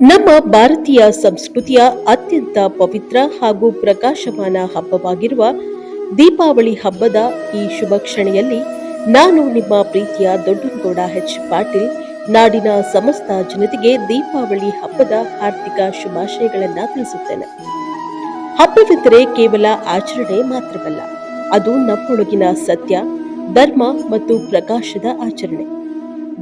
ನಮ್ಮ ಭಾರತೀಯ ಸಂಸ್ಕೃತಿಯ ಅತ್ಯಂತ ಪವಿತ್ರ ಹಾಗೂ ಪ್ರಕಾಶಮಾನ ಹಬ್ಬವಾಗಿರುವ ದೀಪಾವಳಿ ಹಬ್ಬದ ಈ ಶುಭ ಕ್ಷಣೆಯಲ್ಲಿ ನಾನು ನಿಮ್ಮ ಪ್ರೀತಿಯ ದೊಡ್ಡನಗೌಡ ಎಚ್ ಪಾಟೀಲ್. ನಾಡಿನ ಸಮಸ್ತ ಜನತೆಗೆ ದೀಪಾವಳಿ ಹಬ್ಬದ ಹಾರ್ದಿಕ ಶುಭಾಶಯಗಳನ್ನು ತಿಳಿಸುತ್ತೇನೆ. ಹಬ್ಬವೆಂದರೆ ಕೇವಲ ಆಚರಣೆ ಮಾತ್ರವಲ್ಲ, ಅದು ನಮ್ಮೊಳಗಿನ ಸತ್ಯ, ಧರ್ಮ ಮತ್ತು ಪ್ರಕಾಶದ ಆಚರಣೆ.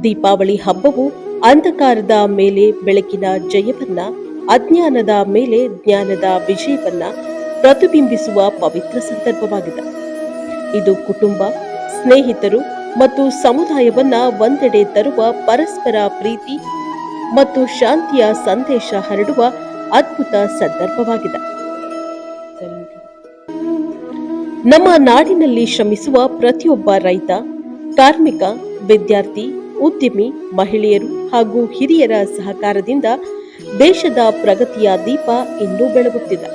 ದೀಪಾವಳಿ ಹಬ್ಬವು ಅಂಧಕಾರದ ಮೇಲೆ ಬೆಳಕಿನ ಜಯವನ್ನ, ಅಜ್ಞಾನದ ಮೇಲೆ ಜ್ಞಾನದ ವಿಜಯವನ್ನ ಪ್ರತಿಬಿಂಬಿಸುವ ಪವಿತ್ರ ಸಂದರ್ಭವಾಗಿದೆ. ಇದು ಕುಟುಂಬ, ಸ್ನೇಹಿತರು ಮತ್ತು ಸಮುದಾಯವನ್ನ ಒಂದೆಡೆ ತರುವ ಪರಸ್ಪರ ಪ್ರೀತಿ ಮತ್ತು ಶಾಂತಿಯ ಸಂದೇಶ ಹರಡುವ ಅದ್ಭುತ ಸಂದರ್ಭವಾಗಿದೆ. ನಮ್ಮ ನಾಡಿನಲ್ಲಿ ಶ್ರಮಿಸುವ ಪ್ರತಿಯೊಬ್ಬ ರೈತ, ಕಾರ್ಮಿಕ, ವಿದ್ಯಾರ್ಥಿ ಉದ್ಯಮಿ, ಮಹಿಳೆಯರು ಹಾಗೂ ಹಿರಿಯರ ಸಹಕಾರದಿಂದ ದೇಶದ ಪ್ರಗತಿಯ ದೀಪ ಇನ್ನೂ ಬೆಳಗುತ್ತಿದೆ.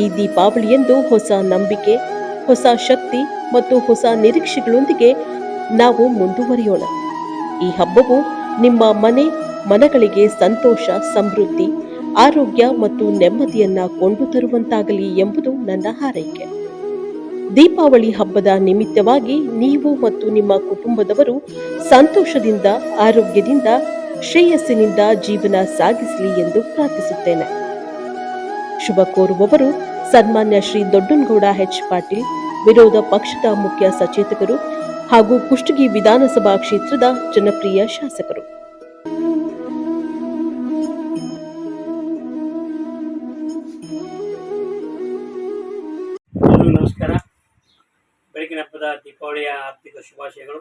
ಈ ದೀಪಾವಳಿಯಂದು ಹೊಸ ನಂಬಿಕೆ, ಹೊಸ ಶಕ್ತಿ ಮತ್ತು ಹೊಸ ನಿರೀಕ್ಷೆಗಳೊಂದಿಗೆ ನಾವು ಮುಂದುವರಿಯೋಣ. ಈ ಹಬ್ಬವು ನಿಮ್ಮ ಮನೆ, ಮನಗಳಿಗೆ ಸಂತೋಷ, ಸಮೃದ್ಧಿ, ಆರೋಗ್ಯ ಮತ್ತು ನೆಮ್ಮದಿಯನ್ನ ಕೊಂಡು ತರುವಂತಾಗಲಿ ಎಂಬುದು ನನ್ನ ಹಾರೈಕೆ. ದೀಪಾವಳಿ ಹಬ್ಬದ ನಿಮಿತ್ತವಾಗಿ ನೀವು ಮತ್ತು ನಿಮ್ಮ ಕುಟುಂಬದವರು ಸಂತೋಷದಿಂದ, ಆರೋಗ್ಯದಿಂದ, ಶ್ರೇಯಸ್ಸಿನಿಂದ ಜೀವನ ಸಾಗಿಸಲಿ ಎಂದು ಪ್ರಾರ್ಥಿಸುತ್ತೇನೆ. ಶುಭ ಕೋರುವವರು ಸನ್ಮಾನ್ಯ ಶ್ರೀ ದೊಡ್ಡನಗೌಡ ಎಚ್ ಪಾಟೀಲ್, ವಿರೋಧ ಪಕ್ಷದ ಮುಖ್ಯ ಸಚೇತಕರು ಹಾಗೂ ಕುಷ್ಟಗಿ ವಿಧಾನಸಭಾ ಕ್ಷೇತ್ರದ ಜನಪ್ರಿಯ ಶಾಸಕರು. ನಮಸ್ಕಾರ. ಬೆಳಗಿನ ಹಬ್ಬದ ದೀಪಾವಳಿಯ ಆರ್ಥಿಕ ಶುಭಾಶಯಗಳು.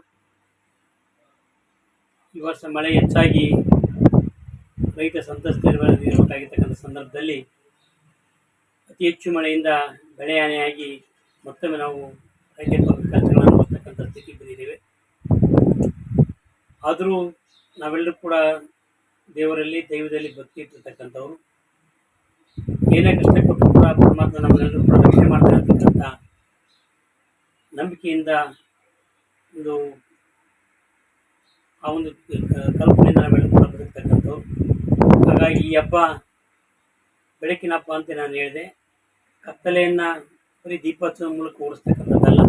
ಈ ವರ್ಷ ಮಳೆ ಹೆಚ್ಚಾಗಿ ರೈತ ಸಂತ್ರಸ್ತರಾಗಿರ್ತಕ್ಕಂಥ ಸಂದರ್ಭದಲ್ಲಿ ಅತಿ ಹೆಚ್ಚು ಮಳೆಯಿಂದ ಬೆಳೆ ಹಾನಿಯಾಗಿ ಮತ್ತೊಮ್ಮೆ ನಾವು ರೈತರ ಕಷ್ಟಗಳನ್ನು ಬರ್ತಕ್ಕಂಥ ಸ್ಥಿತಿ ಬಂದಿದ್ದೇವೆ ಆದರೂ ನಾವೆಲ್ಲರೂ ಕೂಡ ದೇವರಲ್ಲಿ, ದೈವದಲ್ಲಿ ಭಕ್ತಿ ಇಟ್ಟಿರ್ತಕ್ಕಂಥವ್ರು. ಏನೇ ಕಷ್ಟ ಕೊಟ್ಟರು ಕೂಡ ಪರಮಾತ್ಮ ನಮ್ಮನ್ನೆಲ್ಲರೂ ಕೂಡ ರಕ್ಷಣೆ ಮಾಡ್ತಾ ಅಂತಕ್ಕಂಥ ನಂಬಿಕೆಯಿಂದ ಒಂದು, ಆ ಒಂದು ಕಲ್ಪನೆಯಿಂದ ನಾವೆಲ್ಲರೂ ಕೂಡ ಹಾಗಾಗಿ ಈ ಹಬ್ಬ ಬೆಳಕಿನ ಹಬ್ಬ ಅಂತ ನಾನು ಹೇಳಿದೆ. ಕತ್ತಲೆಯನ್ನು ಬರೀ ದೀಪೋತ್ಸವ ಮೂಲಕ ಓಡಿಸ್ತಕ್ಕಂಥದ್ದಲ್ಲ,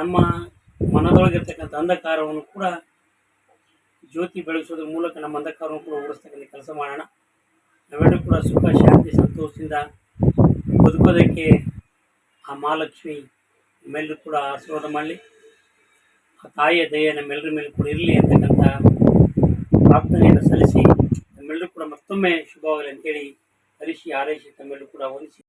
ನಮ್ಮ ಮನದೊಳಗಿರ್ತಕ್ಕಂಥ ಅಂಧಕಾರವನ್ನು ಕೂಡ ಜ್ಯೋತಿ ಬೆಳೆಸೋದ್ರ ಮೂಲಕ ನಮ್ಮ ಅಂಧಕಾರವನ್ನು ಕೂಡ ಓಡಿಸ್ತಕ್ಕಂಥ ಕೆಲಸ ಮಾಡೋಣ. ನಾವೆಲ್ಲರೂ ಕೂಡ ಸುಖ, ಶಾಂತಿ, ಸಂತೋಷದಿಂದ ಬದುಕೋದಕ್ಕೆ ಆ ಮಹಾಲಕ್ಷ್ಮಿ ನಮ್ಮೆಲ್ಲರೂ ಕೂಡ ಆಶೀರ್ವಾದ ಮಾಡಲಿ. ಆ ತಾಯಿಯ ದಯೆ ನಮ್ಮೆಲ್ಲರ ಮೇಲೆ ಕೂಡ ಇರಲಿ ಅಂತಕ್ಕಂಥ ಪ್ರಾರ್ಥನೆಯನ್ನು ಸಲ್ಲಿಸಿ ನಮ್ಮೆಲ್ಲರೂ ಕೂಡ ಮತ್ತೊಮ್ಮೆ ಶುಭವಾಗಲಿ ಅಂತೇಳಿ ಹರಿಸಿ ಆರೈಸಿ ತಮ್ಮೆಲ್ಲರೂ ಕೂಡ ವಂದಿಸಿ.